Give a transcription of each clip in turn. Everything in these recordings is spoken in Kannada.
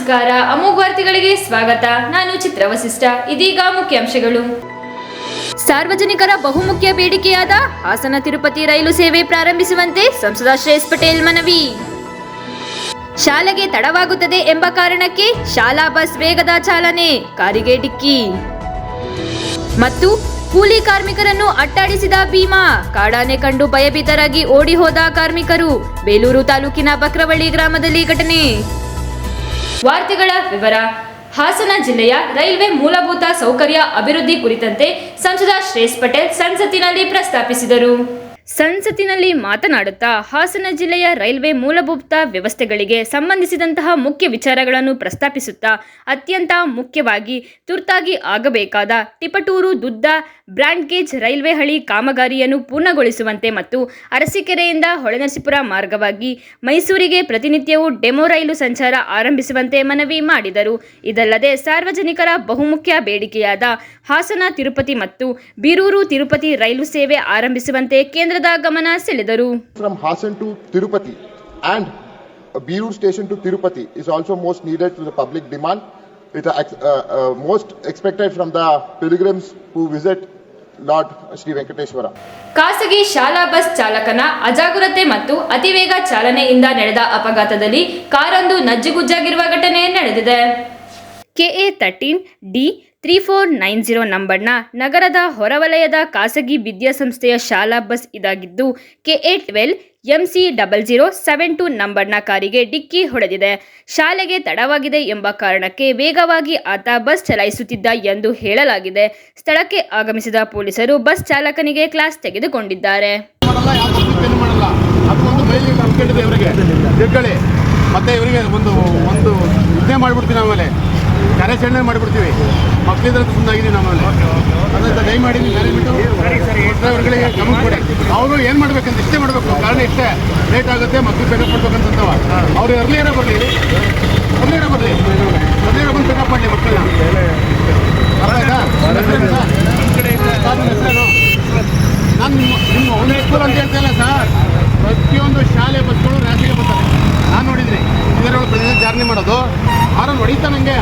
ನಮಸ್ಕಾರ. ಅಮೋಘ ವಾರ್ತೆಗಳಿಗೆ ಸ್ವಾಗತ. ನಾನು ಚಿತ್ರ ವಸಿಷ್ಠ. ಇದೀಗ ಮುಖ್ಯಾಂಶಗಳು. ಸಾರ್ವಜನಿಕರ ಬಹುಮುಖ್ಯ ಬೇಡಿಕೆಯಾದ ಹಾಸನ ತಿರುಪತಿ ರೈಲು ಸೇವೆ ಪ್ರಾರಂಭಿಸುವಂತೆ ಸಂಸದ ಶ್ರೇಯಸ್ ಪಟೇಲ್ ಮನವಿ. ಶಾಲೆಗೆ ತಡವಾಗುತ್ತದೆ ಎಂಬ ಕಾರಣಕ್ಕೆ ಶಾಲಾ ಬಸ್ ವೇಗದ ಚಾಲನೆ, ಕಾರಿಗೆ ಡಿಕ್ಕಿ. ಮತ್ತು ಕೂಲಿ ಕಾರ್ಮಿಕರನ್ನು ಅಟ್ಟಾಡಿಸಿದ ಭೀಮಾ, ಕಾಡಾನೆ ಕಂಡು ಭಯಭೀತರಾಗಿ ಓಡಿ ಹೋದ ಕಾರ್ಮಿಕರು, ಬೇಲೂರು ತಾಲೂಕಿನ ಬಕ್ರವಳ್ಳಿ ಗ್ರಾಮದಲ್ಲಿ ಘಟನೆ. ವಾರ್ತೆಗಳ ವಿವರ. ಹಾಸನ ಜಿಲ್ಲೆಯ ರೈಲ್ವೆ ಮೂಲಭೂತ ಸೌಕರ್ಯ ಅಭಿವೃದ್ಧಿ ಕುರಿತಂತೆ ಸಂಸದ ಶ್ರೇಷ್ ಪಟೇಲ್ ಸಂಸತ್ತಿನಲ್ಲಿ ಪ್ರಸ್ತಾಪಿಸಿದರು. ಸಂಸತ್ತಿನಲ್ಲಿ ಮಾತನಾಡುತ್ತಾ ಹಾಸನ ಜಿಲ್ಲೆಯ ರೈಲ್ವೆ ಮೂಲಭೂತ ವ್ಯವಸ್ಥೆಗಳಿಗೆ ಸಂಬಂಧಿಸಿದಂತಹ ಮುಖ್ಯ ವಿಚಾರಗಳನ್ನು ಪ್ರಸ್ತಾಪಿಸುತ್ತಾ ಅತ್ಯಂತ ಮುಖ್ಯವಾಗಿ ತುರ್ತಾಗಿ ಆಗಬೇಕಾದ ಟಿಪಟೂರು ದುದ್ದ ಬ್ರಾಂಡ್ಗೇಜ್ ರೈಲ್ವೆ ಹಳಿ ಕಾಮಗಾರಿಯನ್ನು ಪೂರ್ಣಗೊಳಿಸುವಂತೆ ಮತ್ತು ಅರಸೀಕೆರೆಯಿಂದ ಹೊಳೆನರಸೀಪುರ ಮಾರ್ಗವಾಗಿ ಮೈಸೂರಿಗೆ ಪ್ರತಿನಿತ್ಯವೂ ಡೆಮೋ ರೈಲು ಸಂಚಾರ ಆರಂಭಿಸುವಂತೆ ಮನವಿ ಮಾಡಿದರು. ಇದಲ್ಲದೆ ಸಾರ್ವಜನಿಕರ ಬಹುಮುಖ್ಯ ಬೇಡಿಕೆಯಾದ ಹಾಸನ ತಿರುಪತಿ ಮತ್ತು ಬೀರೂರು ತಿರುಪತಿ ರೈಲು ಸೇವೆ ಆರಂಭಿಸುವಂತೆ ಕೇಂದ್ರದ ಗಮನ ಸೆಳೆದರು. From Hassan to Tirupati and Birur station to Tirupati is also most needed to the public demand it most expected from the expected who visit Lord who visit Lord Sri Venkateshwara. ಖಾಸಗಿ ಶಾಲಾ ಬಸ್ ಚಾಲಕನ ಅಜಾಗರೂಕತೆ ಮತ್ತು ಅತಿವೇಗ ಚಾಲನೆಯಿಂದ ನಡೆದ ಅಪಘಾತದಲ್ಲಿ ಕಾರೊಂದು ನಜ್ಜುಗುಜ್ಜಾಗಿರುವ ಘಟನೆ ನಡೆದಿದೆ. KA thirteen D three four nine zero ನಂಬರ್ನ ನಗರದ ಹೊರವಲಯದ ಖಾಸಗಿ ವಿದ್ಯಾಸಂಸ್ಥೆಯ ಶಾಲಾ ಬಸ್ ಇದಾಗಿದ್ದು KA twelve M C double zero seven two ನಂಬರ್ನ ಕಾರಿಗೆ ಡಿಕ್ಕಿ ಹೊಡೆದಿದೆ. ಶಾಲೆಗೆ ತಡವಾಗಿದೆ ಎಂಬ ಕಾರಣಕ್ಕೆ ವೇಗವಾಗಿ ಆತ ಬಸ್ ಚಲಾಯಿಸುತ್ತಿದ್ದ ಎಂದು ಹೇಳಲಾಗಿದೆ. ಸ್ಥಳಕ್ಕೆ ಆಗಮಿಸಿದ ಪೊಲೀಸರು ಬಸ್ ಚಾಲಕನಿಗೆ ಕ್ಲಾಸ್ ತೆಗೆದುಕೊಂಡಿದ್ದಾರೆ. ಮತ್ತೆ ಇವರಿಗೆ ಒಂದು ಒಂದು ಆಮೇಲೆ. ಮಾಡಿಬಿಡ್ತೀವಿ. ಮಕ್ಕಳಿದ್ರೆ ಸುಮ್ಮನಾಗಿದ್ದೀವಿ ನಮ್ಮಲ್ಲಿ ಅದರಿಂದ ದಯಮಾಡಿ ನೀವು ಮ್ಯಾನೇಜ್ಮೆಂಟು ಡ್ರೈವರ್ಗಳಿಗೆ ಗಮನ ಕೊಡಿ. ಅವರು ಏನು ಮಾಡ್ಬೇಕಂತ ಇಷ್ಟೇ ಮಾಡಬೇಕು. ಕಾರಣ ಇಷ್ಟೇ. ಲೇಟ್ ಆಗುತ್ತೆ ಮಕ್ಕಳು ಪಿಕಪ್ ಮಾಡ್ಬೇಕಂತವ ಅವ್ರು ಎರ್ಲಿಯರ ಬರಲಿ. ಎರ್ಲಿಯರ ಬರಲಿ. ಎರ್ಲಿಯರ ಬಂದು ಪಿಕಪ್ ಮಾಡಲಿ ಮಕ್ಕಳನ್ನ. ನಾನು ನಿಮ್ಮ ಒಂದೇ ಸ್ಕೂಲ್ ಅಂತ ಹೇಳ್ತಾ ಇಲ್ಲ ಸರ್. ಪ್ರತಿಯೊಂದು ಶಾಲೆ ಬಸ್ಗಳು ರಾತ್ರಿಗೆ ಬರ್ತಾರೆ. ನಾನು ನೋಡಿದ್ದೀನಿ. ಇದರೊಳಗೆ ಬೆಳಗ್ಗೆ ಜಾರ್ನಿ ಮಾಡೋದು. ಆರನ್ನು ಹೊಡಿತಾ ನನಗೆ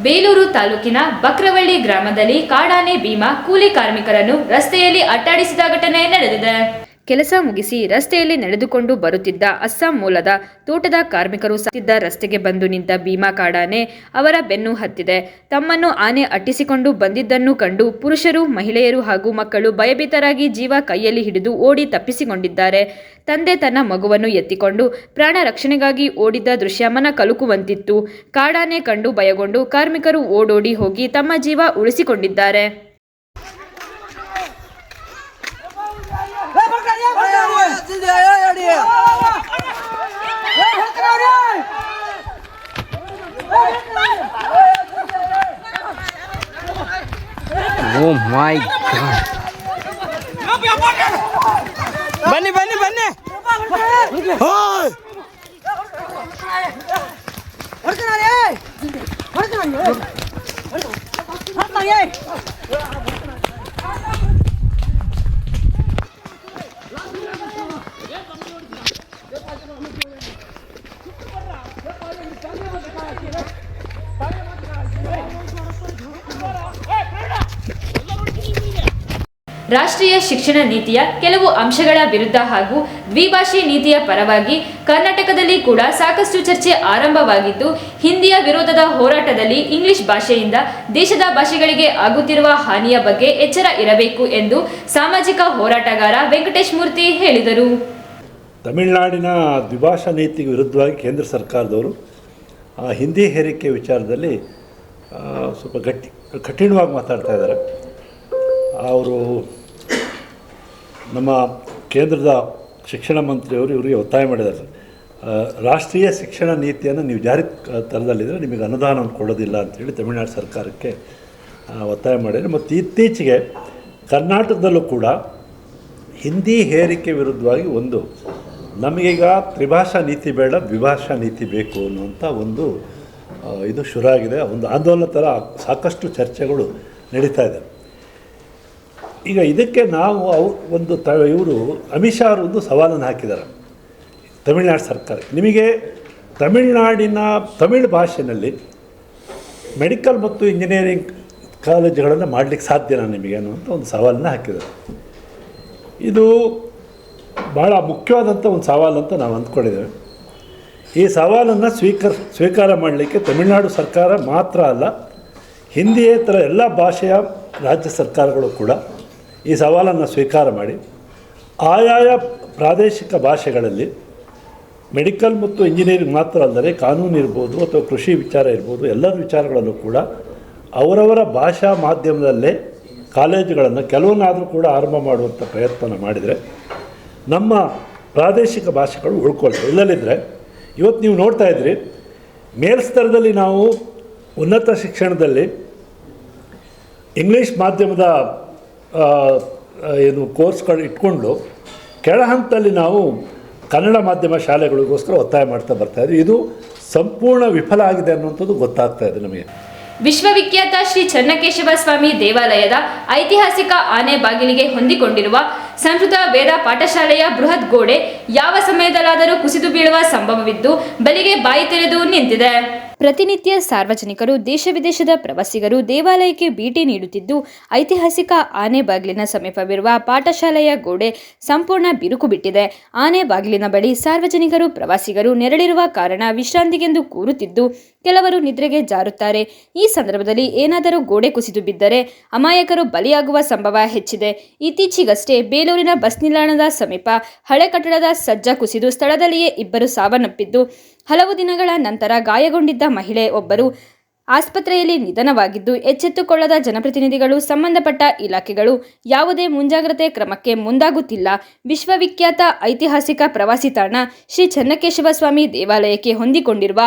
ಬೇಲೂರು ತಾಲೂಕಿನ ಬಕ್ರವಳ್ಳಿ ಗ್ರಾಮದಲ್ಲಿ ಕಾಡಾನೆ ಭೀಮಾ ಕೂಲಿ ಕಾರ್ಮಿಕರನ್ನು ರಸ್ತೆಯಲ್ಲಿ ಅಟ್ಟಾಡಿಸಿದ ಘಟನೆ ನಡೆದಿದೆ. ಕೆಲಸ ಮುಗಿಸಿ ರಸ್ತೆಯಲ್ಲಿ ನಡೆದುಕೊಂಡು ಬರುತ್ತಿದ್ದ ಅಸ್ಸಾಂ ಮೂಲದ ತೋಟದ ಕಾರ್ಮಿಕರು ಸತ್ತಿದ್ದ ರಸ್ತೆಗೆ ಬಂದು ನಿಂತ ಭೀಮಾ ಕಾಡಾನೆ ಅವರ ಬೆನ್ನು ಹತ್ತಿದೆ. ತಮ್ಮನ್ನು ಆನೆ ಅಟ್ಟಿಸಿಕೊಂಡು ಬಂದಿದ್ದನ್ನು ಕಂಡು ಪುರುಷರು, ಮಹಿಳೆಯರು ಹಾಗೂ ಮಕ್ಕಳು ಭಯಭೀತರಾಗಿ ಜೀವ ಕೈಯಲ್ಲಿ ಹಿಡಿದು ಓಡಿ ತಪ್ಪಿಸಿಕೊಂಡಿದ್ದಾರೆ. ತಂದೆ ತನ್ನ ಮಗುವನ್ನು ಎತ್ತಿಕೊಂಡು ಪ್ರಾಣ ರಕ್ಷಣೆಗಾಗಿ ಓಡಿದ್ದ ದೃಶ್ಯ ಮನ ಕಲುಕುವಂತಿತ್ತು. ಕಾಡಾನೆ ಕಂಡು ಭಯಗೊಂಡು ಕಾರ್ಮಿಕರು ಓಡೋಡಿ ಹೋಗಿ ತಮ್ಮ ಜೀವ ಉಳಿಸಿಕೊಂಡಿದ್ದಾರೆ. ಓ ಮೈ ಗಾಡ್ ಬನ್ನಿ ಬನ್ನಿ ಬನ್ನಿ ಓಯ್! ರಾಷ್ಟ್ರೀಯ ಶಿಕ್ಷಣ ನೀತಿಯ ಕೆಲವು ಅಂಶಗಳ ವಿರುದ್ಧ ಹಾಗೂ ದ್ವಿಭಾಷೆ ನೀತಿಯ ಪರವಾಗಿ ಕರ್ನಾಟಕದಲ್ಲಿ ಕೂಡ ಸಾಕಷ್ಟು ಚರ್ಚೆ ಆರಂಭವಾಗಿದ್ದು, ಹಿಂದಿಯ ವಿರೋಧದ ಹೋರಾಟದಲ್ಲಿ ಇಂಗ್ಲಿಷ್ ಭಾಷೆಯಿಂದ ದೇಶದ ಭಾಷೆಗಳಿಗೆ ಆಗುತ್ತಿರುವ ಹಾನಿಯ ಬಗ್ಗೆ ಎಚ್ಚರ ಇರಬೇಕು ಎಂದು ಸಾಮಾಜಿಕ ಹೋರಾಟಗಾರ ವೆಂಕಟೇಶ್ ಮೂರ್ತಿ ಹೇಳಿದರು. ತಮಿಳುನಾಡಿನ ದ್ವಿಭಾಷಾ ನೀತಿಗೆ ವಿರುದ್ಧವಾಗಿ ಕೇಂದ್ರ ಸರ್ಕಾರದವರು ಹಿಂದಿ ಹೇರಿಕೆ ವಿಚಾರದಲ್ಲಿ ಸ್ವಲ್ಪ ಗಟ್ಟಿ, ಕಠಿಣವಾಗಿ ಮಾತಾಡ್ತಾ ಇದ್ದಾರೆ. ಅವರು ನಮ್ಮ ಕೇಂದ್ರದ ಶಿಕ್ಷಣ ಮಂತ್ರಿಯವರು ಇವರಿಗೆ ಒತ್ತಾಯ ಮಾಡಿದ್ದಾರೆ ರಾಷ್ಟ್ರೀಯ ಶಿಕ್ಷಣ ನೀತಿಯನ್ನು ನೀವು ಜಾರಿ ತರದಲ್ಲಿದ್ದರೆ ನಿಮಗೆ ಅನುದಾನವನ್ನು ಕೊಡೋದಿಲ್ಲ ಅಂತೇಳಿ ತಮಿಳುನಾಡು ಸರ್ಕಾರಕ್ಕೆ ಒತ್ತಾಯ ಮಾಡಿದ್ದಾರೆ. ಮತ್ತು ಇತ್ತೀಚೆಗೆ ಕರ್ನಾಟಕದಲ್ಲೂ ಕೂಡ ಹಿಂದಿ ಹೇರಿಕೆ ವಿರುದ್ಧವಾಗಿ ಒಂದು ನಮಗೀಗ ತ್ರಿಭಾಷಾ ನೀತಿ ಬೇಡ, ದ್ವಿಭಾಷಾ ನೀತಿ ಬೇಕು ಅನ್ನುವಂಥ ಒಂದು ಇದು ಇದು ಆಗಿದೆ. ಒಂದು ಆಂದೋಲನ ಥರ ಸಾಕಷ್ಟು ಚರ್ಚೆಗಳು ನಡೀತಾ ಇದೆ. ಈಗ ಇದಕ್ಕೆ ನಾವು ಅವು ಒಂದು ತ, ಇವರು ಅಮಿತ್ ಶಾ ಒಂದು ಸವಾಲನ್ನು ಹಾಕಿದ್ದಾರೆ. ತಮಿಳ್ನಾಡು ಸರ್ಕಾರ. ನಿಮಗೆ ತಮಿಳ್ನಾಡಿನ ತಮಿಳ್ ಭಾಷೆಯಲ್ಲಿ ಮೆಡಿಕಲ್ ಮತ್ತು ಇಂಜಿನಿಯರಿಂಗ್ ಕಾಲೇಜುಗಳನ್ನು ಮಾಡಲಿಕ್ಕೆ ಸಾಧ್ಯನಾ ನಿಮಗೆ ಅನ್ನುವಂಥ ಒಂದು ಸವಾಲನ್ನು ಹಾಕಿದ್ದಾರೆ. ಇದು ಭಾಳ ಮುಖ್ಯವಾದಂಥ ಒಂದು ಸವಾಲು ಅಂತ ನಾವು ಅಂದ್ಕೊಂಡಿದ್ದೇವೆ. ಈ ಸವಾಲನ್ನು ಸ್ವೀಕರ್, ಸ್ವೀಕಾರ ಮಾಡಲಿಕ್ಕೆ ತಮಿಳುನಾಡು ಸರ್ಕಾರ ಮಾತ್ರ ಅಲ್ಲ ಹಿಂದಿಯೇತರ ಎಲ್ಲ ಭಾಷೆಯ ರಾಜ್ಯ ಸರ್ಕಾರಗಳು ಕೂಡ ಈ ಸವಾಲನ್ನು ಸ್ವೀಕಾರ ಮಾಡಿ ಆಯಾಯ ಪ್ರಾದೇಶಿಕ ಭಾಷೆಗಳಲ್ಲಿ ಮೆಡಿಕಲ್ ಮತ್ತು ಇಂಜಿನಿಯರಿಂಗ್ ಮಾತ್ರ ಅಲ್ಲದೆ ಕಾನೂನು ಇರ್ಬೋದು ಅಥವಾ ಕೃಷಿ ವಿಚಾರ ಇರ್ಬೋದು ಎಲ್ಲರ ವಿಚಾರಗಳಲ್ಲೂ ಕೂಡ ಅವರವರ ಭಾಷಾ ಮಾಧ್ಯಮದಲ್ಲೇ ಕಾಲೇಜುಗಳನ್ನು ಕೆಲವನ್ನಾದರೂ ಕೂಡ ಆರಂಭ ಮಾಡುವಂಥ ಪ್ರಯತ್ನ ಮಾಡಿದರೆ ನಮ್ಮ ಪ್ರಾದೇಶಿಕ ಭಾಷೆಗಳು ಉಳ್ಕೊಳ್ತವೆ. ಇಲ್ಲದಿದ್ದರೆ ಇವತ್ತು ನೀವು ನೋಡ್ತಾ ಇದ್ರಿ, ಮೇಲ್ಸ್ತರದಲ್ಲಿ ನಾವು ಉನ್ನತ ಶಿಕ್ಷಣದಲ್ಲಿ ಇಂಗ್ಲೀಷ್ ಮಾಧ್ಯಮದ ಏನು ಕೋರ್ಸ್ಗಳು ಇಟ್ಕೊಂಡು ಕೆಳ ಹಂತದಲ್ಲಿ ನಾವು ಕನ್ನಡ ಮಾಧ್ಯಮ ಶಾಲೆಗಳಿಗೋಸ್ಕರ ಒತ್ತಾಯ ಮಾಡ್ತಾ ಬರ್ತಾ ಇದೆ ಇದು ಸಂಪೂರ್ಣ ವಿಫಲ ಆಗಿದೆ ಅನ್ನುವಂಥದ್ದು ಗೊತ್ತಾಗ್ತಾ ಇದೆ ನಮಗೆ. ವಿಶ್ವವಿಖ್ಯಾತ ಶ್ರೀ ಚನ್ನಕೇಶವ ಸ್ವಾಮಿ ದೇವಾಲಯದ ಐತಿಹಾಸಿಕ ಆನೆ ಬಾಗಿಲಿಗೆ ಹೊಂದಿಕೊಂಡಿರುವ ಸಂಸ್ಕೃತ ವೇದ ಪಾಠಶಾಲೆಯ ಬೃಹತ್ ಗೋಡೆ ಯಾವ ಸಮಯದಲ್ಲಾದರೂ ಕುಸಿದು ಬೀಳುವ ಸಂಭವವಿದ್ದು ಬಲಿಗೆ ಬಾಯಿ ತೆರೆದು ನಿಂತಿದೆ. ಪ್ರತಿನಿತ್ಯ ಸಾರ್ವಜನಿಕರು, ದೇಶ ವಿದೇಶದ ಪ್ರವಾಸಿಗರು ದೇವಾಲಯಕ್ಕೆ ಭೇಟಿ ನೀಡುತ್ತಿದ್ದು, ಐತಿಹಾಸಿಕ ಆನೆ ಬಾಗಿಲಿನ ಸಮೀಪವಿರುವ ಪಾಠಶಾಲೆಯ ಗೋಡೆ ಸಂಪೂರ್ಣ ಬಿರುಕು ಬಿಟ್ಟಿದೆ. ಆನೆ ಬಾಗಿಲಿನ ಬಳಿ ಸಾರ್ವಜನಿಕರು, ಪ್ರವಾಸಿಗರು ನೆರಳಿರುವ ಕಾರಣ ವಿಶ್ರಾಂತಿಗೆಂದು ಕೂರುತ್ತಿದ್ದು, ಕೆಲವರು ನಿದ್ರೆಗೆ ಜಾರುತ್ತಾರೆ. ಈ ಸಂದರ್ಭದಲ್ಲಿ ಏನಾದರೂ ಗೋಡೆ ಕುಸಿದು ಬಿದ್ದರೆ ಅಮಾಯಕರು ಬಲಿಯಾಗುವ ಸಂಭವ ಹೆಚ್ಚಿದೆ. ಇತ್ತೀಚೆಗಷ್ಟೇ ಬೇಲೂರಿನ ಬಸ್ ನಿಲ್ದಾಣದ ಸಮೀಪ ಹಳೆ ಕಟ್ಟಡದ ಸಜ್ಜ ಕುಸಿದು ಸ್ಥಳದಲ್ಲಿಯೇ ಇಬ್ಬರು ಸಾವನ್ನಪ್ಪಿದ್ದು ಹಲವು ದಿನಗಳ ನಂತರ ಗಾಯಗೊಂಡಿದ್ದ ಮಹಿಳೆ ಒಬ್ಬರು ಆಸ್ಪತ್ರೆಯಲ್ಲಿ ನಿಧನವಾಗಿದ್ದು, ಎಚ್ಚೆತ್ತುಕೊಳ್ಳದ ಜನಪ್ರತಿನಿಧಿಗಳು ಸಂಬಂಧಪಟ್ಟ ಇಲಾಖೆಗಳು ಯಾವುದೇ ಮುಂಜಾಗ್ರತೆ ಕ್ರಮಕ್ಕೆ ಮುಂದಾಗುತ್ತಿಲ್ಲ. ವಿಶ್ವವಿಖ್ಯಾತ ಐತಿಹಾಸಿಕ ಪ್ರವಾಸಿ ತಾಣ ಶ್ರೀ ಚನ್ನಕೇಶವ ಸ್ವಾಮಿ ದೇವಾಲಯಕ್ಕೆ ಹೊಂದಿಕೊಂಡಿರುವ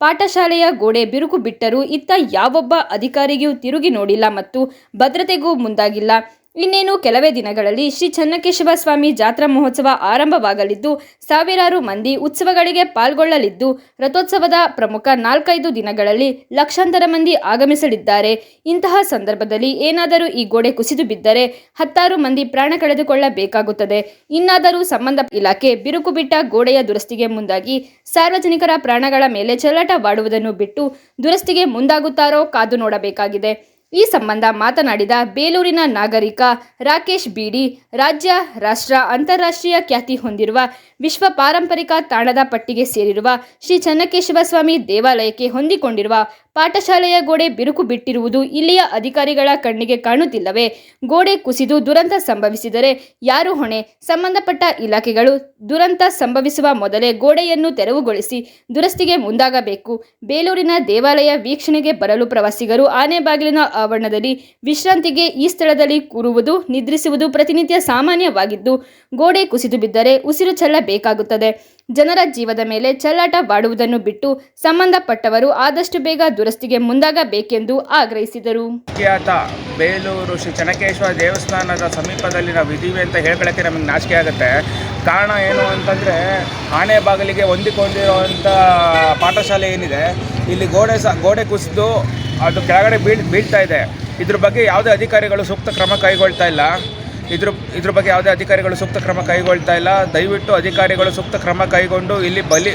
ಪಾಠಶಾಲೆಯ ಗೋಡೆ ಬಿರುಕು ಬಿಟ್ಟರೂ ಇತ್ತ ಯಾವೊಬ್ಬ ಅಧಿಕಾರಿಗೂ ತಿರುಗಿ ನೋಡಿಲ್ಲ ಮತ್ತು ಭದ್ರತೆಗೂ ಮುಂದಾಗಿಲ್ಲ. ಇನ್ನೇನು ಕೆಲವೇ ದಿನಗಳಲ್ಲಿ ಶ್ರೀ ಚನ್ನಕೇಶವ ಸ್ವಾಮಿ ಜಾತ್ರಾ ಮಹೋತ್ಸವ ಆರಂಭವಾಗಲಿದ್ದು, ಸಾವಿರಾರು ಮಂದಿ ಉತ್ಸವಗಳಿಗೆ ಪಾಲ್ಗೊಳ್ಳಲಿದ್ದು, ರಥೋತ್ಸವದ ಪ್ರಮುಖ ನಾಲ್ಕೈದು ದಿನಗಳಲ್ಲಿ ಲಕ್ಷಾಂತರ ಮಂದಿ ಆಗಮಿಸಲಿದ್ದಾರೆ. ಇಂತಹ ಸಂದರ್ಭದಲ್ಲಿ ಏನಾದರೂ ಈ ಗೋಡೆ ಕುಸಿದು ಬಿದ್ದರೆ ಹತ್ತಾರು ಮಂದಿ ಪ್ರಾಣ ಕಳೆದುಕೊಳ್ಳಬೇಕಾಗುತ್ತದೆ. ಇನ್ನಾದರೂ ಸಂಬಂಧ ಇಲಾಖೆ ಬಿರುಕು ಬಿಟ್ಟ ಗೋಡೆಯ ದುರಸ್ತಿಗೆ ಮುಂದಾಗಿ ಸಾರ್ವಜನಿಕರ ಪ್ರಾಣಗಳ ಮೇಲೆ ಚೆಲ್ಲಾಟವಾಡುವುದನ್ನು ಬಿಟ್ಟು ದುರಸ್ತಿಗೆ ಮುಂದಾಗುತ್ತಾರೋ ಕಾದು ನೋಡಬೇಕಾಗಿದೆ. ಈ ಸಂಬಂಧ ಮಾತನಾಡಿದ ಬೇಲೂರಿನ ನಾಗರಿಕ ರಾಕೇಶ್ ಬೀಡಿ, ರಾಜ್ಯ, ರಾಷ್ಟ್ರ, ಅಂತಾರಾಷ್ಟ್ರೀಯ ಖ್ಯಾತಿ ಹೊಂದಿರುವ ವಿಶ್ವ ಪಾರಂಪರಿಕ ತಾಣದ ಪಟ್ಟಿಗೆ ಸೇರಿರುವ ಶ್ರೀ ಚನ್ನಕೇಶವ ಸ್ವಾಮಿ ದೇವಾಲಯಕ್ಕೆ ಹೊಂದಿಕೊಂಡಿರುವ ಪಾಠಶಾಲೆಯ ಗೋಡೆ ಬಿರುಕು ಬಿಟ್ಟಿರುವುದು ಇಲ್ಲಿಯ ಅಧಿಕಾರಿಗಳ ಕಣ್ಣಿಗೆ ಕಾಣುತ್ತಿಲ್ಲವೇ. ಗೋಡೆ ಕುಸಿದು ದುರಂತ ಸಂಭವಿಸಿದರೆ ಯಾರು ಹೊಣೆ? ಸಂಬಂಧಪಟ್ಟ ಇಲಾಖೆಗಳು ದುರಂತ ಸಂಭವಿಸುವ ಮೊದಲೇ ಗೋಡೆಯನ್ನು ತೆರವುಗೊಳಿಸಿ ದುರಸ್ತಿಗೆ ಮುಂದಾಗಬೇಕು. ಬೇಲೂರಿನ ದೇವಾಲಯ ವೀಕ್ಷಣೆಗೆ ಬರಲು ಪ್ರವಾಸಿಗರು ಆನೆಬಾಗಿಲಿನ ಆವರಣದಲ್ಲಿ ವಿಶ್ರಾಂತಿಗೆ ಈ ಸ್ಥಳದಲ್ಲಿ ಕೂರುವುದು, ನಿದ್ರಿಸುವುದು ಪ್ರತಿನಿತ್ಯ ಸಾಮಾನ್ಯವಾಗಿದ್ದು, ಗೋಡೆ ಕುಸಿದು ಬಿದ್ದರೆ ಉಸಿರು ಚೆಲ್ಲಬೇಕಾಗುತ್ತದೆ. ಜನರ ಜೀವದ ಮೇಲೆ ಚೆಲ್ಲಾಟವಾಡುವುದನ್ನು ಬಿಟ್ಟು ಸಂಬಂಧಪಟ್ಟವರು ಆದಷ್ಟು ಬೇಗ ದುರಸ್ತಿಗೆ ಮುಂದಾಗಬೇಕೆಂದು ಆಗ್ರಹಿಸಿದರು. ವಿಖ್ಯಾತ ಬೇಲೂರು ಶ್ರೀ ಚನಕೇಶ್ವರ ದೇವಸ್ಥಾನದ ಸಮೀಪದಲ್ಲಿ ನಾವು ಇದ್ದೀವಿ ಅಂತ ಹೇಳ್ಕೊಳ್ಳೋಕ್ಕೆ ನಮಗೆ ನಾಚಿಕೆ ಆಗುತ್ತೆ. ಕಾರಣ ಏನು ಅಂತಂದರೆ ಆನೆ ಬಾಗಿಲಿಗೆ ಹೊಂದಿಕೊಂಡಿರುವಂಥ ಪಾಠಶಾಲೆ ಏನಿದೆ, ಇಲ್ಲಿ ಗೋಡೆ ಸ, ಗೋಡೆ ಕುಸಿದು ಅದು ಕೆಳಗಡೆ ಬೀಳ್, ಬೀಳ್ತಾ ಇದೆ. ಇದ್ರ ಬಗ್ಗೆ ಯಾವುದೇ ಅಧಿಕಾರಿಗಳು ಸೂಕ್ತ ಕ್ರಮ ಕೈಗೊಳ್ತಾ ಇಲ್ಲ. ಇದ್ರ ಇದ್ರ ಬಗ್ಗೆ ಯಾವುದೇ ಅಧಿಕಾರಿಗಳು ಸೂಕ್ತ ಕ್ರಮ ಕೈಗೊಳ್ತಾ ಇಲ್ಲ. ದಯವಿಟ್ಟು ಅಧಿಕಾರಿಗಳು ಸೂಕ್ತ ಕ್ರಮ ಕೈಗೊಂಡು ಇಲ್ಲಿ ಬಲಿ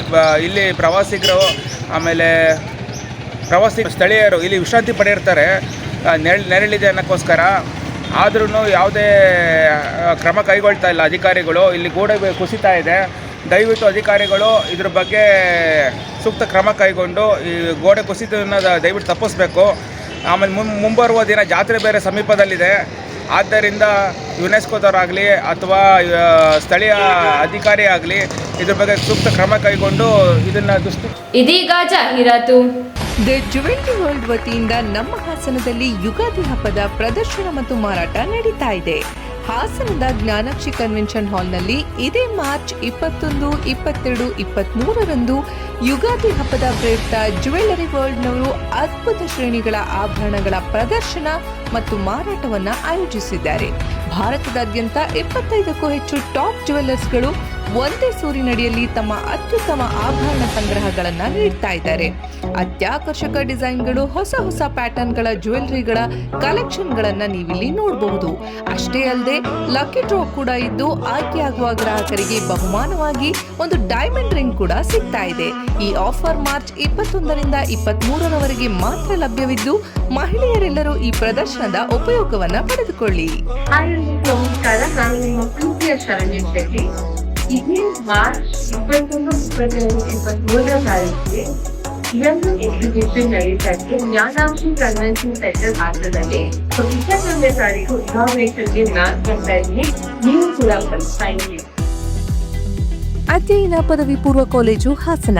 ಇಲ್ಲಿ ಪ್ರವಾಸಿಗರು, ಆಮೇಲೆ ಪ್ರವಾಸಿ ಸ್ಥಳೀಯರು ಇಲ್ಲಿ ವಿಶ್ರಾಂತಿ ಪಡೆಯಿರ್ತಾರೆ ನೆರಳು, ನೆರಳಿದೆ ಅನ್ನೋಕ್ಕೋಸ್ಕರ. ಆದ್ರೂ ಯಾವುದೇ ಕ್ರಮ ಕೈಗೊಳ್ತಾ ಇಲ್ಲ ಅಧಿಕಾರಿಗಳು. ಇಲ್ಲಿ ಗೋಡೆ ಕುಸಿತಾ ಇದೆ. ದಯವಿಟ್ಟು ಅಧಿಕಾರಿಗಳು ಇದ್ರ ಬಗ್ಗೆ ಸೂಕ್ತ ಕ್ರಮ ಕೈಗೊಂಡು ಈ ಗೋಡೆ ಕುಸಿತವನ್ನು ದಯವಿಟ್ಟು ತಪ್ಪಿಸ್ಬೇಕು. ಆಮೇಲೆ ಮುಂಬರುವ ದಿನ ಜಾತ್ರೆ ಬೇರೆ ಸಮೀಪದಲ್ಲಿದೆ. ಆದ್ದರಿಂದ ಯುನೆಸ್ಕೋದವರಾಗಲಿ ಅಥವಾ ಸ್ಥಳೀಯ ಅಧಿಕಾರಿ ಆಗಲಿ ಇದ್ರ ಬಗ್ಗೆ ಸೂಕ್ತ ಕ್ರಮ ಕೈಗೊಂಡು ಇದನ್ನ ದುಸ್ತಿ ಇದೀಗ ಜಾಹೀರಾತು. ದ ಜುವೆಲ್ರಿ ವರ್ಲ್ಡ್ ವತಿಯಿಂದ ನಮ್ಮ ಹಾಸನದಲ್ಲಿ ಯುಗಾದಿ ಹಬ್ಬದ ಪ್ರದರ್ಶನ ಮತ್ತು ಮಾರಾಟ ನಡೀತಾ ಇದೆ. ಹಾಸನದ ಜ್ಞಾನಾಕ್ಷಿ ಕನ್ವೆನ್ಷನ್ ಹಾಲ್ನಲ್ಲಿ ಇದೇ ಮಾರ್ಚ್ ಇಪ್ಪತ್ತೊಂದು, ಇಪ್ಪತ್ತೆರಡು ಇಪ್ಪತ್ತ್ಮೂರರಂದು ಯುಗಾದಿ ಹಬ್ಬದ ಪ್ರಯುಕ್ತ ಜುವೆಲ್ಲರಿ ವರ್ಲ್ಡ್ನವರು ಅದ್ಭುತ ಶ್ರೇಣಿಗಳ ಆಭರಣಗಳ ಪ್ರದರ್ಶನ ಮತ್ತು ಮಾರಾಟವನ್ನು ಆಯೋಜಿಸಿದ್ದಾರೆ. ಭಾರತದಾದ್ಯಂತ ಇಪ್ಪತ್ತೈದಕ್ಕೂ ಹೆಚ್ಚು ಟಾಪ್ ಜುವೆಲ್ಲರ್ಸ್ಗಳು ಒಂದೇ ಸೂರಿನಡಿಯಲ್ಲಿ ತಮ್ಮ ಅತ್ಯುತ್ತಮ ಆಭರಣ ಸಂಗ್ರಹಗಳನ್ನು ನೀಡ್ತಾ ಇದ್ದಾರೆ. ಅತ್ಯಾಕರ್ಷಕ ಡಿಸೈನ್ಗಳು, ಹೊಸ ಹೊಸ ಪ್ಯಾಟರ್ನ್ಗಳ, ಜ್ಯುವೆಲ್ರಿಗಳ ಕಲೆಕ್ಷನ್ಗಳನ್ನ ನೀವಿಲ್ಲಿ ನೋಡಬಹುದು. ಅಷ್ಟೇ ಅಲ್ಲದೆ, ಲಕ್ಕಿ ಡ್ರಾ ಕೂಡ ಇದ್ದು, ಆಯ್ಕೆಯಾಗುವ ಗ್ರಾಹಕರಿಗೆ ಬಹುಮಾನವಾಗಿ ಒಂದು ಡೈಮಂಡ್ ರಿಂಗ್ ಕೂಡ ಸಿಗ್ತಾ ಇದೆ. ಈ ಆಫರ್ ಮಾರ್ಚ್ ಇಪ್ಪತ್ತೊಂದರಿಂದ ಇಪ್ಪತ್ತ್ ಮೂರರವರೆಗೆ ಮಾತ್ರ ಲಭ್ಯವಿದ್ದು, ಮಹಿಳೆಯರೆಲ್ಲರೂ ಈ ಪ್ರದರ್ಶನದ ಉಪಯೋಗವನ್ನ ಪಡೆದುಕೊಳ್ಳಿ. ಹಾಯ್ ಎಲ್ರಿಗೂ ನಮಸ್ಕಾರ ನಾನು ನಿಮ್ಮ ಪ್ರೀತಿಯ ಶರಣ್ ಶೆಟ್ಟಿ ಇದೇ ಮಾರ್ಚ್ ಇಪ್ಪತ್ತೊಂದು ಇಪ್ಪತ್ತೆರಡು ಇಪ್ಪತ್ಮೂರನೇ ತಾರೀಕಿಗೆ ಇದೊಂದು ಎಕ್ಸಿಬಿಷನ್ ನಡೀತಾ ಇದೆ ಜ್ಞಾನಾಂಶಿ ಕನ್ವೆನ್ಷನ್ ಸೆಂಟರ್ ಹಾಸನದಲ್ಲಿ ಸೊ ಇಪ್ಪತ್ತೊಂದನೇ ತಾರೀಕು ಇನಾಗ್ರೇಷನ್ಗೆ ನಾನು ಬರ್ತಾ ಇದ್ದೀನಿ ನೀವು ಕೂಡ ಬನ್ನಿ ಥ್ಯಾಂಕ್ ಯು ಅಧ್ಯಯನ ಪದವಿ ಪೂರ್ವ ಕಾಲೇಜು ಹಾಸನ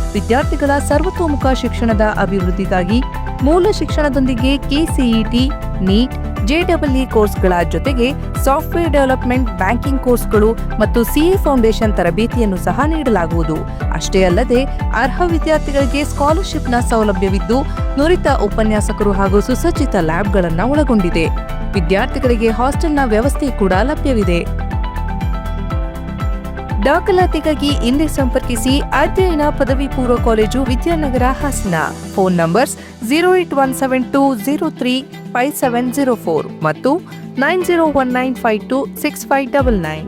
ವಿದ್ಯಾರ್ಥಿಗಳ ಸರ್ವತೋಮುಖ ಶಿಕ್ಷಣದ ಅಭಿವೃದ್ಧಿಗಾಗಿ ಮೂಲ ಶಿಕ್ಷಣದೊಂದಿಗೆ ಕೆಸಿಇಟಿ, ನೀಟ್ ಜೆಡಬ್ಲ್ಇ ಕೋರ್ಸ್ಗಳ ಜೊತೆಗೆ ಸಾಫ್ಟ್ವೇರ್ ಡೆವಲಪ್ಮೆಂಟ್ ಬ್ಯಾಂಕಿಂಗ್ ಕೋರ್ಸ್ಗಳು ಮತ್ತು ಸಿಎ ಫೌಂಡೇಶನ್ ತರಬೇತಿಯನ್ನು ಸಹ ನೀಡಲಾಗುವುದು. ಅಷ್ಟೇ ಅಲ್ಲದೆ ಅರ್ಹ ವಿದ್ಯಾರ್ಥಿಗಳಿಗೆ ಸ್ಕಾಲರ್ಶಿಪ್ನ ಸೌಲಭ್ಯವಿದ್ದು ನುರಿತ ಉಪನ್ಯಾಸಕರು ಹಾಗೂ ಸುಸಜ್ಜಿತ ಲ್ಯಾಬ್ಗಳನ್ನು ಒಳಗೊಂಡಿದೆ. ವಿದ್ಯಾರ್ಥಿಗಳಿಗೆ ಹಾಸ್ಟೆಲ್ನ ವ್ಯವಸ್ಥೆ ಕೂಡ ಲಭ್ಯವಿದೆ. ದಾಖಲಾತಿಗಾಗಿ ಇಲ್ಲಿ ಸಂಪರ್ಕಿಸಿ ಅಧ್ಯಯನ ಪದವಿ ಪೂರ್ವ college Vidyanagar Hassan. Phone numbers zero eight one seven two zero three five seven zero four ಮತ್ತು nine zero one nine five two six five double nine.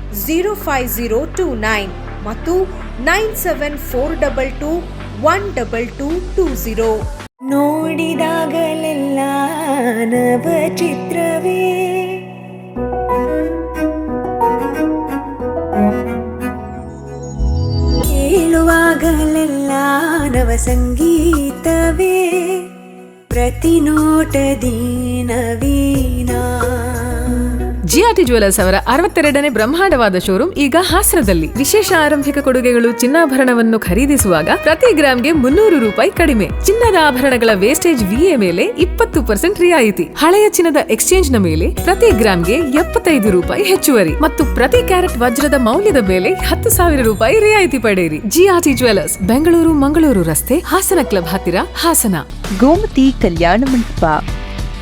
zero five zero two nine ಮತ್ತು nine seven four double two one double two two zero ನೋಡಿದಾಗಲೆಲ್ಲ ಚಿತ್ರವೇ? ಕೇಳುವಾಗಲೆಲ್ಲ ನವ ಸಂಗೀತವೇ? ಪ್ರತಿ ನೋಟದೀನವೀನಾ ನವೀನ ಜಿಆರ್ಟಿ ಜ್ಯುವೆಲರ್ಸ್ ಅವರ ಅರವತ್ತೆರಡನೇ ಬ್ರಹ್ಮಾಂಡವಾದ ಶೋರೂಮ್ ಈಗ ಹಾಸನದಲ್ಲಿ. ವಿಶೇಷ ಆರಂಭಿಕ ಕೊಡುಗೆಗಳು ಚಿನ್ನಾಭರಣವನ್ನು ಖರೀದಿಸುವಾಗ ಪ್ರತಿ ಗ್ರಾಮ್ಗೆ ಮುನ್ನೂರು ರೂಪಾಯಿ ಕಡಿಮೆ. ಚಿನ್ನದ ಆಭರಣಗಳ ವೇಸ್ಟೇಜ್ ವಿಎ ಮೇಲೆ ಇಪ್ಪತ್ತು ಪರ್ಸೆಂಟ್ ರಿಯಾಯಿತಿ. ಹಳೆಯ ಚಿನ್ನದ ಎಕ್ಸ್ಚೇಂಜ್ನ ಮೇಲೆ ಪ್ರತಿ ಗ್ರಾಮ್ಗೆ ಎಪ್ಪತ್ತೈದು ರೂಪಾಯಿ ಹೆಚ್ಚುವರಿ. ಮತ್ತು ಪ್ರತಿ ಕ್ಯಾರೆಟ್ ವಜ್ರದ ಮೌಲ್ಯದ ಮೇಲೆ ಹತ್ತು ಸಾವಿರ ರೂಪಾಯಿ ರಿಯಾಯಿತಿ ಪಡೆಯಿರಿ. ಜಿಆರ್ಟಿ ಜ್ಯುವೆಲರ್ಸ್, ಬೆಂಗಳೂರು ಮಂಗಳೂರು ರಸ್ತೆ, ಹಾಸನ ಕ್ಲಬ್ ಹತ್ತಿರ, ಹಾಸನ. ಗೋಮತಿ ಕಲ್ಯಾಣ ಮಂಟಪ.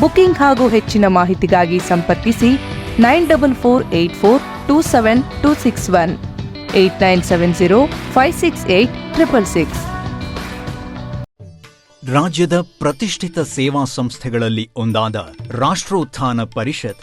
ಬುಕಿಂಗ್ ಹಾಗೂ ಹೆಚ್ಚಿನ ಮಾಹಿತಿಗಾಗಿ ಸಂಪರ್ಕಿಸಿ nine double four eight four two seven two six one, eight nine seven zero five six eight triple six. ರಾಜ್ಯದ ಪ್ರತಿಷ್ಠಿತ ಸೇವಾ ಸಂಸ್ಥೆಗಳಲ್ಲಿ ಒಂದಾದ ರಾಷ್ಟ್ರೋತ್ಥಾನ ಪರಿಷತ್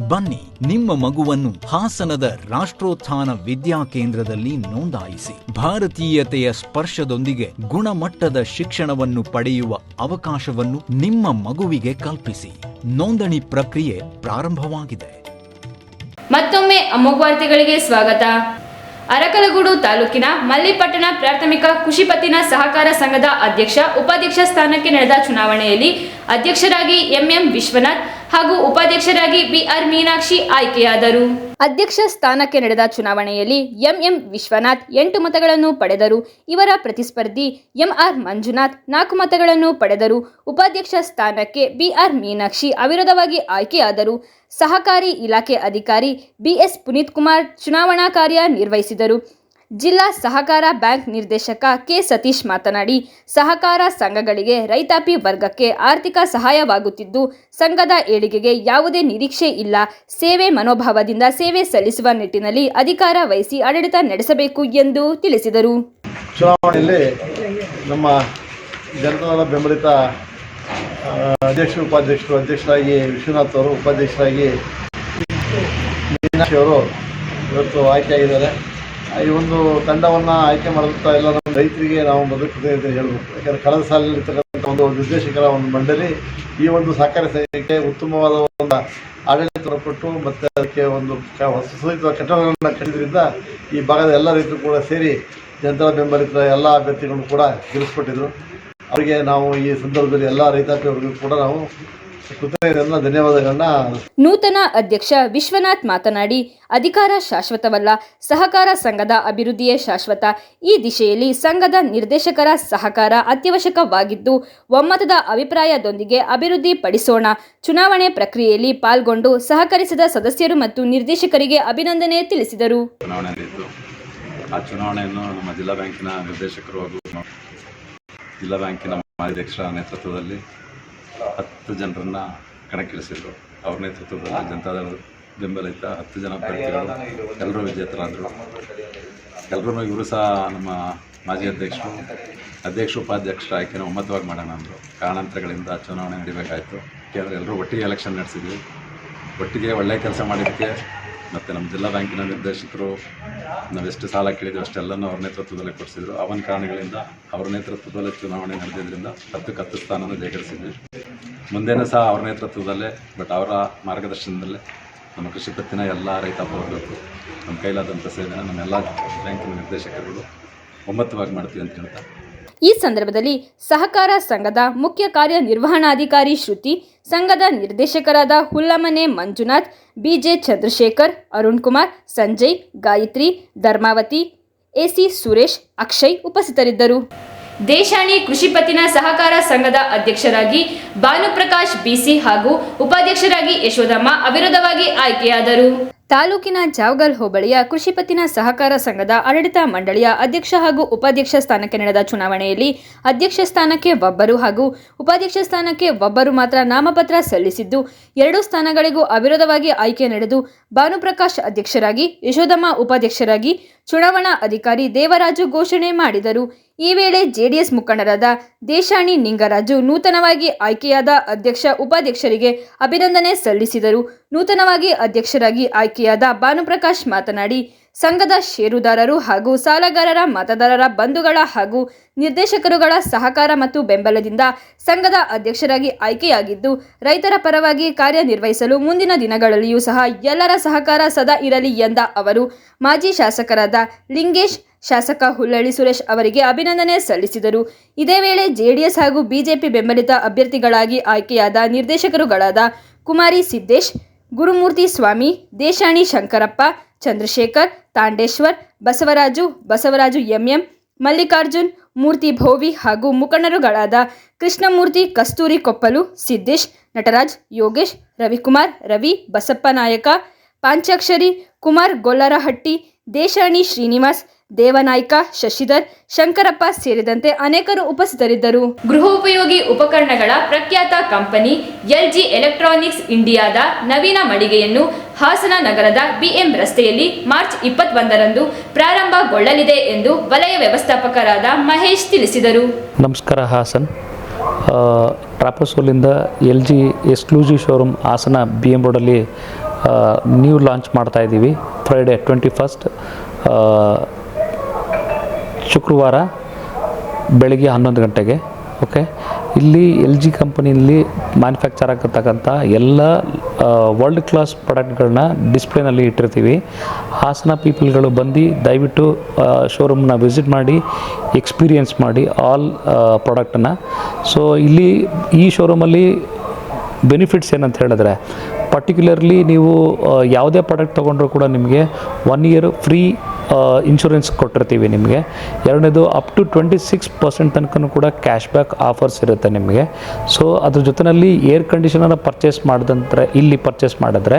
ಬನ್ನಿ ನಿಮ್ಮ ಮಗುವನ್ನು ಹಾಸನದ ರಾಷ್ಟ್ರೋತ್ಥಾನ ವಿದ್ಯಾ ಕೇಂದ್ರದಲ್ಲಿ ನೋಂದಾಯಿಸಿ ಭಾರತೀಯತೆಯ ಸ್ಪರ್ಶದೊಂದಿಗೆ ಗುಣಮಟ್ಟದ ಶಿಕ್ಷಣವನ್ನು ಪಡೆಯುವ ಅವಕಾಶವನ್ನು ನಿಮ್ಮ ಮಗುವಿಗೆ ಕಲ್ಪಿಸಿ. ನೋಂದಣಿ ಪ್ರಕ್ರಿಯೆ ಪ್ರಾರಂಭವಾಗಿದೆ. ಮತ್ತೊಮ್ಮೆ ಅಮೋಘ ಸ್ವಾಗತ. ಅರಕಲಗೂಡು ತಾಲೂಕಿನ ಮಲ್ಲಿಪಟ್ಟಣ ಪ್ರಾಥಮಿಕ ಕೃಷಿಪತ್ತಿನ ಸಹಕಾರ ಸಂಘದ ಅಧ್ಯಕ್ಷ, ಉಪಾಧ್ಯಕ್ಷ ಸ್ಥಾನಕ್ಕೆ ನಡೆದ ಚುನಾವಣೆಯಲ್ಲಿ ಅಧ್ಯಕ್ಷರಾಗಿ ಎಂಎಂ ವಿಶ್ವನಾಥ್ ಹಾಗೂ ಉಪಾಧ್ಯಕ್ಷರಾಗಿ ಬಿಆರ್ ಮೀನಾಕ್ಷಿ ಆಯ್ಕೆಯಾದರು. ಅಧ್ಯಕ್ಷ ಸ್ಥಾನಕ್ಕೆ ನಡೆದ ಚುನಾವಣೆಯಲ್ಲಿ ಎಂಎಂ ವಿಶ್ವನಾಥ್ ಎಂಟು ಮತಗಳನ್ನು ಪಡೆದರು. ಇವರ ಪ್ರತಿಸ್ಪರ್ಧಿ ಎಂಆರ್ ಮಂಜುನಾಥ್ ನಾಲ್ಕು ಮತಗಳನ್ನು ಪಡೆದರು. ಉಪಾಧ್ಯಕ್ಷ ಸ್ಥಾನಕ್ಕೆ ಬಿಆರ್ ಮೀನಾಕ್ಷಿ ಅವಿರೋಧವಾಗಿ ಆಯ್ಕೆಯಾದರು. ಸಹಕಾರಿ ಇಲಾಖೆ ಅಧಿಕಾರಿ ಬಿಎಸ್ ಪುನೀತ್ ಕುಮಾರ್ ಚುನಾವಣಾ ಕಾರ್ಯ ನಿರ್ವಹಿಸಿದರು. ಜಿಲ್ಲಾ ಸಹಕಾರ ಬ್ಯಾಂಕ್ ನಿರ್ದೇಶಕ ಕೆ ಸತೀಶ್ ಮಾತನಾಡಿ, ಸಹಕಾರ ಸಂಘಗಳಿಗೆ ರೈತಾಪಿ ವರ್ಗಕ್ಕೆ ಆರ್ಥಿಕ ಸಹಾಯವಾಗುತ್ತಿದ್ದು, ಸಂಘದ ಏಳಿಗೆಗೆ ಯಾವುದೇ ನಿರೀಕ್ಷೆ ಇಲ್ಲ. ಸೇವೆ ಮನೋಭಾವದಿಂದ ಸೇವೆ ಸಲ್ಲಿಸುವ ನಿಟ್ಟಿನಲ್ಲಿ ಅಧಿಕಾರ ವಹಿಸಿ ಆಡಳಿತ ನಡೆಸಬೇಕು ಎಂದು ತಿಳಿಸಿದರು. ಚುನಾವಣೆಯಲ್ಲಿ ನಮ್ಮ ಜನತಾದಳ ಬೆಂಬಲಿತ ಅಧ್ಯಕ್ಷರು, ಉಪಾಧ್ಯಕ್ಷರು, ಅಧ್ಯಕ್ಷರಾಗಿ ವಿಶ್ವನಾಥ್ ಅವರು, ಉಪಾಧ್ಯಕ್ಷರಾಗಿ ಅವರು ಇವತ್ತು ಆಯ್ಕೆಯಾಗಿದ್ದಾರೆ. ಈ ಒಂದು ತಂಡವನ್ನು ಆಯ್ಕೆ ಮಾಡುತ್ತಾ ಎಲ್ಲ ನಮ್ಮ ರೈತರಿಗೆ ನಾವು ಮೊದಲು ಕೃತಜ್ಞತೆ ಹೇಳಬೇಕು ಯಾಕಂದರೆ ಕಳೆದ ಸಾಲಿನಲ್ಲಿರ್ತಕ್ಕಂಥ ಒಂದು ನಿರ್ದೇಶಕರ ಒಂದು ಮಂಡಳಿ ಈ ಒಂದು ಸಹಕಾರಿ ಸಂಘಕ್ಕೆ ಉತ್ತಮವಾದ ಒಂದು ಆಡಳಿತ ಕೊಟ್ಟು ಮತ್ತು ಅದಕ್ಕೆ ಒಂದು ಸುಸಜ್ಜಿತ ಕಟ್ಟಡಗಳನ್ನು ಕಟ್ಟಿದ್ರಿಂದ ಈ ಭಾಗದ ಎಲ್ಲ ರೈತರು ಕೂಡ ಸೇರಿ ಜನತಾ ಬೆಂಬಲಿತರ ಎಲ್ಲ ಅಭ್ಯರ್ಥಿಗಳನ್ನು ಕೂಡ ಗೆಲ್ಲಿಸ್ಕೊಟ್ಟಿದ್ರು. ಅವರಿಗೆ ನಾವು ಈ ಸಂದರ್ಭದಲ್ಲಿ ಎಲ್ಲ ರೈತಾಪಿ ಕೂಡ ನಾವು ಧನ್ಯವಾದಗಳನ್ನ ನೂತನ ಅಧ್ಯಕ್ಷ ವಿಶ್ವನಾಥ್ ಮಾತನಾಡಿ ಅಧಿಕಾರ ಶಾಶ್ವತವಲ್ಲ ಸಹಕಾರ ಸಂಘದ ಅಭಿವೃದ್ಧಿಯೇ ಶಾಶ್ವತ. ಈ ದಿಶೆಯಲ್ಲಿ ಸಂಘದ ನಿರ್ದೇಶಕರ ಸಹಕಾರ ಅತ್ಯವಶ್ಯಕವಾಗಿದ್ದು ಒಮ್ಮತದ ಅಭಿಪ್ರಾಯದೊಂದಿಗೆ ಅಭಿವೃದ್ಧಿ ಪಡಿಸೋಣ ಚುನಾವಣೆ ಪ್ರಕ್ರಿಯೆಯಲ್ಲಿ ಪಾಲ್ಗೊಂಡು ಸಹಕರಿಸಿದ ಸದಸ್ಯರು ಮತ್ತು ನಿರ್ದೇಶಕರಿಗೆ ಅಭಿನಂದನೆ ತಿಳಿಸಿದರು. ಆ ಚುನಾವಣೆಯನ್ನು ನಮ್ಮ ಜಿಲ್ಲಾ ಬ್ಯಾಂಕಿನ ನಿರ್ದೇಶಕರು ಹಾಗೂ ಜಿಲ್ಲಾ ಬ್ಯಾಂಕಿನ ಅಧ್ಯಕ್ಷರ ನೇತೃತ್ವದಲ್ಲಿ ಹತ್ತು ಜನರನ್ನ ಕಣಕ್ಕಿಳಿಸಿದ್ರು. ಅವ್ರ ನೇತೃತ್ವದಲ್ಲಿ ಜನತಾದಳ, ಬೆಂಬಲಿತ ಹತ್ತು ಜನ ಅಭ್ಯರ್ಥಿಗಳು, ಎಲ್ಲರೂ ವಿಜೇತರಾದರು. ಎಲ್ಲರೂ ಇವರು ಸಹ ನಮ್ಮ ಮಾಜಿ ಅಧ್ಯಕ್ಷರು, ಅಧ್ಯಕ್ಷ ಉಪಾಧ್ಯಕ್ಷರ ಆಯ್ಕೆನ ಒಮ್ಮತವಾಗಿ ಮಾಡೋಣ ಅಂದರು. ಕಾರಣಾಂತರಗಳಿಂದ ಚುನಾವಣೆ ನಡಿಬೇಕಾಯಿತು. ಯಾಕೆಂದರೆ ಎಲ್ಲರೂ ಒಟ್ಟಿಗೆ ಎಲೆಕ್ಷನ್ ನಡೆಸಿದ್ವಿ. ಒಟ್ಟಿಗೆ ಒಳ್ಳೆಯ ಕೆಲಸ ಮಾಡಿದ್ದಕ್ಕೆ ಮತ್ತು ನಮ್ಮ ಜಿಲ್ಲಾ ಬ್ಯಾಂಕಿನ ನಿರ್ದೇಶಕರು ನಾವೆಷ್ಟು ಸಾಲ ಕೇಳಿದ್ವಿ ಅಷ್ಟೆಲ್ಲನೂ ಅವ್ರ ನೇತೃತ್ವದಲ್ಲಿ ಕೊಡಿಸಿದ್ರು. ಅವನ ಕಾರಣಗಳಿಂದ ಅವ್ರ ನೇತೃತ್ವದಲ್ಲಿ ಚುನಾವಣೆ ನಡೆದಿದ್ದರಿಂದ ಹತ್ತು ಸ್ಥಾನನ ಜಯಗಳಿಸಿದ್ವಿ. ಮುಂದೆನೂ ಸಹ ಅವ್ರ ನೇತೃತ್ವದಲ್ಲೇ ಬಟ್ ಅವರ ಮಾರ್ಗದರ್ಶನದಲ್ಲೇ ನಮ್ಮ ಕೃಷಿ ಪತ್ತಿನ ಎಲ್ಲ ರೈತ ಹೋಗಬೇಕು ನಮ್ಮ ಕೈಲಾದಂಥ ಸೇವೆನ ನಮ್ಮೆಲ್ಲ ಬ್ಯಾಂಕಿನ ನಿರ್ದೇಶಕರುಗಳು ಒಮ್ಮತವಾಗಿ ಮಾಡ್ತೀವಿ ಅಂತ ಹೇಳ್ತಾ ಈ ಸಂದರ್ಭದಲ್ಲಿ ಸಹಕಾರ ಸಂಘದ ಮುಖ್ಯ ಕಾರ್ಯನಿರ್ವಹಣಾಧಿಕಾರಿ ಶ್ರುತಿ, ಸಂಘದ ನಿರ್ದೇಶಕರಾದ ಹುಲ್ಲಮನೆ ಮಂಜುನಾಥ್, ಬಿಜೆ ಚಂದ್ರಶೇಖರ್, ಅರುಣ್ ಕುಮಾರ್, ಸಂಜಯ್, ಗಾಯತ್ರಿ, ಧರ್ಮಾವತಿ, ಎಸಿ ಸುರೇಶ್, ಅಕ್ಷಯ್ ಉಪಸ್ಥಿತರಿದ್ದರು. ದೇಶಾಣಿ ಕೃಷಿಪತ್ತಿನ ಸಹಕಾರ ಸಂಘದ ಅಧ್ಯಕ್ಷರಾಗಿ ಭಾನುಪ್ರಕಾಶ್ ಬಿಸಿ ಹಾಗೂ ಉಪಾಧ್ಯಕ್ಷರಾಗಿ ಯಶೋಧಮ್ಮ ಅವಿರೋಧವಾಗಿ ಆಯ್ಕೆಯಾದರು. ತಾಲೂಕಿನ ಜಾವಗಲ್ ಹೋಬಳಿಯ ಕೃಷಿಪತ್ತಿನ ಸಹಕಾರ ಸಂಘದ ಆಡಳಿತ ಮಂಡಳಿಯ ಅಧ್ಯಕ್ಷ ಹಾಗೂ ಉಪಾಧ್ಯಕ್ಷ ಸ್ಥಾನಕ್ಕೆ ನಡೆದ ಚುನಾವಣೆಯಲ್ಲಿ ಅಧ್ಯಕ್ಷ ಸ್ಥಾನಕ್ಕೆ ಒಬ್ಬರು ಹಾಗೂ ಉಪಾಧ್ಯಕ್ಷ ಸ್ಥಾನಕ್ಕೆ ಒಬ್ಬರು ಮಾತ್ರ ನಾಮಪತ್ರ ಸಲ್ಲಿಸಿದ್ದು, ಎರಡೂ ಸ್ಥಾನಗಳಿಗೂ ಅವಿರೋಧವಾಗಿ ಆಯ್ಕೆ ನಡೆದು ಭಾನುಪ್ರಕಾಶ್ ಅಧ್ಯಕ್ಷರಾಗಿ ಯಶೋಧಮ್ಮ ಉಪಾಧ್ಯಕ್ಷರಾಗಿ ಚುನಾವಣಾ ಅಧಿಕಾರಿ ದೇವರಾಜು ಘೋಷಣೆ ಮಾಡಿದರು. ಈ ವೇಳೆ ಜೆಡಿಎಸ್ ಮುಖಂಡರಾದ ದೇಶಾಣಿ ನಿಂಗರಾಜು ನೂತನವಾಗಿ ಆಯ್ಕೆಯಾದ ಅಧ್ಯಕ್ಷ ಉಪಾಧ್ಯಕ್ಷರಿಗೆ ಅಭಿನಂದನೆ ಸಲ್ಲಿಸಿದರು. ನೂತನವಾಗಿ ಅಧ್ಯಕ್ಷರಾಗಿ ಆಯ್ಕೆಯಾದ ಭಾನುಪ್ರಕಾಶ್ ಮಾತನಾಡಿ ಸಂಘದ ಷೇರುದಾರರು ಹಾಗೂ ಸಾಲಗಾರರ ಮತದಾರರ ಬಂಧುಗಳ ಹಾಗೂ ನಿರ್ದೇಶಕರುಗಳ ಸಹಕಾರ ಮತ್ತು ಬೆಂಬಲದಿಂದ ಸಂಘದ ಅಧ್ಯಕ್ಷರಾಗಿ ಆಯ್ಕೆಯಾಗಿದ್ದು, ರೈತರ ಪರವಾಗಿ ಕಾರ್ಯನಿರ್ವಹಿಸಲು ಮುಂದಿನ ದಿನಗಳಲ್ಲಿಯೂ ಸಹ ಎಲ್ಲರ ಸಹಕಾರ ಸದಾ ಇರಲಿ ಎಂದ ಅವರು, ಮಾಜಿ ಶಾಸಕರಾದ ಲಿಂಗೇಶ್, ಶಾಸಕ ಹುಲ್ಲಳ್ಳಿ ಸುರೇಶ್ ಅವರಿಗೆ ಅಭಿನಂದನೆ ಸಲ್ಲಿಸಿದರು. ಇದೇ ವೇಳೆ ಜೆಡಿಎಸ್ ಹಾಗೂ ಬಿಜೆಪಿ ಬೆಂಬಲಿತ ಅಭ್ಯರ್ಥಿಗಳಾಗಿ ಆಯ್ಕೆಯಾದ ನಿರ್ದೇಶಕರುಗಳಾದ ಕುಮಾರಿ ಸಿದ್ದೇಶ್, ಗುರುಮೂರ್ತಿ ಸ್ವಾಮಿ, ದೇಶಾಣಿ ಶಂಕರಪ್ಪ ಚಂದ್ರಶೇಖರ್, ತಾಂಡೇಶ್ವರ್, ಬಸವರಾಜು ಬಸವರಾಜು ಎಂಎಂ, ಮಲ್ಲಿಕಾರ್ಜುನ್, ಮೂರ್ತಿ ಭೋವಿ ಹಾಗೂ ಮುಖಂಡರುಗಳಾದ ಕೃಷ್ಣಮೂರ್ತಿ, ಕಸ್ತೂರಿ ಕೊಪ್ಪಲು, ಸಿದ್ದೇಶ್, ನಟರಾಜ್, ಯೋಗೇಶ್, ರವಿಕುಮಾರ್, ರವಿ, ಬಸಪ್ಪ ನಾಯಕ, ಪಾಂಚಾಕ್ಷರಿ, ಕುಮಾರ್ ಗೊಲ್ಲರಹಟ್ಟಿ, ದೇಶಾಣಿ ಶ್ರೀನಿವಾಸ್ ದೇವನಾಯ್ಕ ಶಶಿಧರ್ ಶಂಕರಪ್ಪ ಸೇರಿದಂತೆ ಅನೇಕರು ಉಪಸ್ಥಿತರಿದ್ದರು. ಗೃಹೋಪಯೋಗಿ ಉಪಕರಣಗಳ ಪ್ರಖ್ಯಾತ ಕಂಪನಿ ಎಲ್ಜಿ ಎಲೆಕ್ಟ್ರಾನಿಕ್ಸ್ ಇಂಡಿಯಾದ ನವೀನ ಮಳಿಗೆಯನ್ನು ಹಾಸನ ನಗರದ ಬಿಎಂ ರಸ್ತೆಯಲ್ಲಿ ಮಾರ್ಚ್ ಇಪ್ಪತ್ತೊಂದರಂದು ಪ್ರಾರಂಭಗೊಳ್ಳಲಿದೆ ಎಂದು ವಲಯ ವ್ಯವಸ್ಥಾಪಕರಾದ ಮಹೇಶ್ ತಿಳಿಸಿದರು. ನಮಸ್ಕಾರ Hassan. ಟ್ರಾಪಸೋಲಿಂದ L G exclusive showroom Hassan B M ರೋಡಲ್ಲಿ ನ್ಯೂ ಲಾಂಚ್ ಮಾಡ್ತಾ ಇದ್ದೀವಿ. ಫ್ರೈಡೆ ಟ್ವೆಂಟಿ ಫಸ್ಟ್ ಶುಕ್ರವಾರ ಬೆಳಗ್ಗೆ ಹನ್ನೊಂದು ಗಂಟೆಗೆ ಓಕೆ ಇಲ್ಲಿ ಎಲ್ ಜಿ ಕಂಪನಿಯಲ್ಲಿ ಮ್ಯಾನುಫ್ಯಾಕ್ಚರ್ ಆಗಿರ್ತಕ್ಕಂಥ ಎಲ್ಲ ವರ್ಲ್ಡ್ ಕ್ಲಾಸ್ ಪ್ರಾಡಕ್ಟ್ಗಳನ್ನ ಡಿಸ್ಪ್ಲೇನಲ್ಲಿ ಇಟ್ಟಿರ್ತೀವಿ. ಹಾಸನ ಪೀಪಲ್ಗಳು ಬಂದು ದಯವಿಟ್ಟು ಶೋರೂಮ್ನ ವಿಸಿಟ್ ಮಾಡಿ ಎಕ್ಸ್ಪೀರಿಯನ್ಸ್ ಮಾಡಿ ಆಲ್ ಪ್ರಾಡಕ್ಟನ್ನು ಸೊ ಇಲ್ಲಿ ಈ ಶೋರೂಮಲ್ಲಿ ಬೆನಿಫಿಟ್ಸ್ ಏನಂತ ಹೇಳಿದ್ರೆ ಪರ್ಟಿಕ್ಯುಲರ್ಲಿ ನೀವು ಯಾವುದೇ ಪ್ರಾಡಕ್ಟ್ ತೊಗೊಂಡ್ರೂ ಕೂಡ ನಿಮಗೆ ಒನ್ ಇಯರ್ ಫ್ರೀ ಇನ್ಶೂರೆನ್ಸ್ ಕೊಟ್ಟಿರ್ತೀವಿ ನಿಮಗೆ. ಎರಡನೇದು up to twenty six percent ತನಕ ಕೂಡ ಕ್ಯಾಶ್ ಬ್ಯಾಕ್ ಆಫರ್ಸ್ ಇರುತ್ತೆ ನಿಮಗೆ. ಸೊ ಅದ್ರ ಜೊತೆಯಲ್ಲಿ ಏರ್ ಕಂಡೀಷನರ್ ಪರ್ಚೇಸ್ ಮಾಡಿದಂತೆ ಇಲ್ಲಿ ಪರ್ಚೇಸ್ ಮಾಡಿದ್ರೆ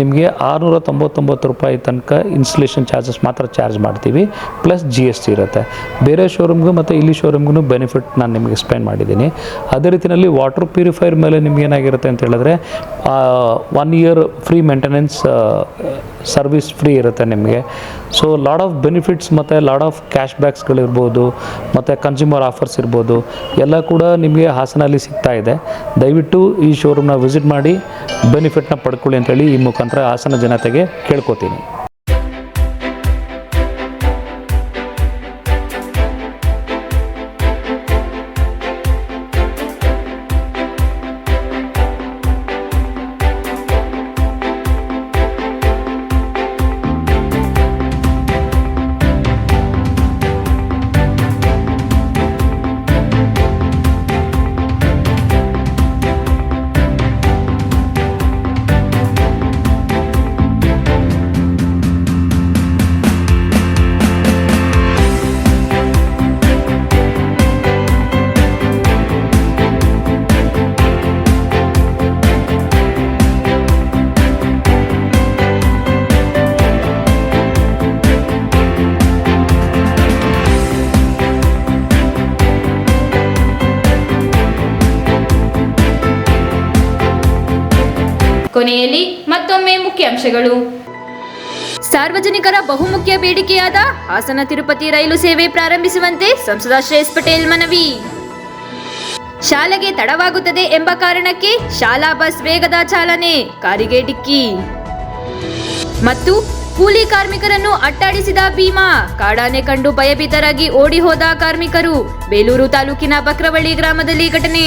ನಿಮಗೆ ಆರುನೂರ ತೊಂಬತ್ತೊಂಬತ್ತು ರೂಪಾಯಿ ತನಕ ಇನ್ಸ್ಟಲೇಷನ್ ಚಾರ್ಜಸ್ ಮಾತ್ರ ಚಾರ್ಜ್ ಮಾಡ್ತೀವಿ ಪ್ಲಸ್ ಜಿ ಎಸ್ ಟಿ ಇರುತ್ತೆ. ಬೇರೆ ಶೋರೂಮ್ಗೂ ಮತ್ತು ಇಲ್ಲಿ ಶೋರೂಮ್ಗೂ ಬೆನಿಫಿಟ್ ನಾನು ನಿಮಗೆ ಎಕ್ಸ್ಪ್ಲೈನ್ ಮಾಡಿದ್ದೀನಿ. ಅದೇ ರೀತಿಯಲ್ಲಿ ವಾಟರ್ ಪ್ಯೂರಿಫೈರ್ ಮೇಲೆ ನಿಮ್ಗೆ ಏನಾಗಿರುತ್ತೆ ಅಂತ ಹೇಳಿದ್ರೆ one year free maintenance service free ಇರುತ್ತೆ ನಿಮಗೆ. ಸೊ ಲಾಡ್ ಆಫ್ ಬೆನಿಫಿಟ್ಸ್ ಮತ್ತು ಲಾಡ್ ಆಫ್ ಕ್ಯಾಶ್ ಬ್ಯಾಕ್ಸ್ಗಳಿರ್ಬೋದು ಮತ್ತು ಕನ್ಸ್ಯೂಮರ್ ಆಫರ್ಸ್ ಇರ್ಬೋದು, ಎಲ್ಲ ಕೂಡ ನಿಮಗೆ ಹಾಸನಲ್ಲಿ ಸಿಗ್ತಾ ಇದೆ. ದಯವಿಟ್ಟು ಈ ಶೋರೂಮ್ನ ವಿಸಿಟ್ ಮಾಡಿ ಬೆನಿಫಿಟ್ನ ಪಡ್ಕೊಳ್ಳಿ ಅಂತೇಳಿ ಈ ಮುಖಾಂತರ ಹಾಸನ ಜನತೆಗೆ ಕೇಳ್ಕೊತೀನಿ. ಕೊನೆಯಲ್ಲಿ ಮತ್ತೊಮ್ಮೆ ಮುಖ್ಯಾಂಶಗಳು. ಸಾರ್ವಜನಿಕರ ಬಹುಮುಖ್ಯ ಬೇಡಿಕೆಯಾದ ಹಾಸನ ತಿರುಪತಿ ರೈಲು ಸೇವೆ ಪ್ರಾರಂಭಿಸುವಂತೆ ಸಂಸದ ಶ್ರೇಯಸ್ ಪಟೇಲ್ ಮನವಿ. ಶಾಲೆಗೆ ತಡವಾಗುತ್ತದೆ ಎಂಬ ಕಾರಣಕ್ಕೆ ಶಾಲಾ ಬಸ್ ವೇಗದ ಚಾಲನೆ, ಕಾರಿಗೆ ಡಿಕ್ಕಿ. ಮತ್ತು ಕೂಲಿ ಕಾರ್ಮಿಕರನ್ನು ಅಟ್ಟಾಡಿಸಿದ ಭೀಮಾ, ಕಾಡಾನೆ ಕಂಡು ಭಯಭೀತರಾಗಿ ಓಡಿ ಹೋದ ಕಾರ್ಮಿಕರು, ಬೇಲೂರು ತಾಲೂಕಿನ ಬಕ್ರವಳ್ಳಿ ಗ್ರಾಮದಲ್ಲಿ ಘಟನೆ.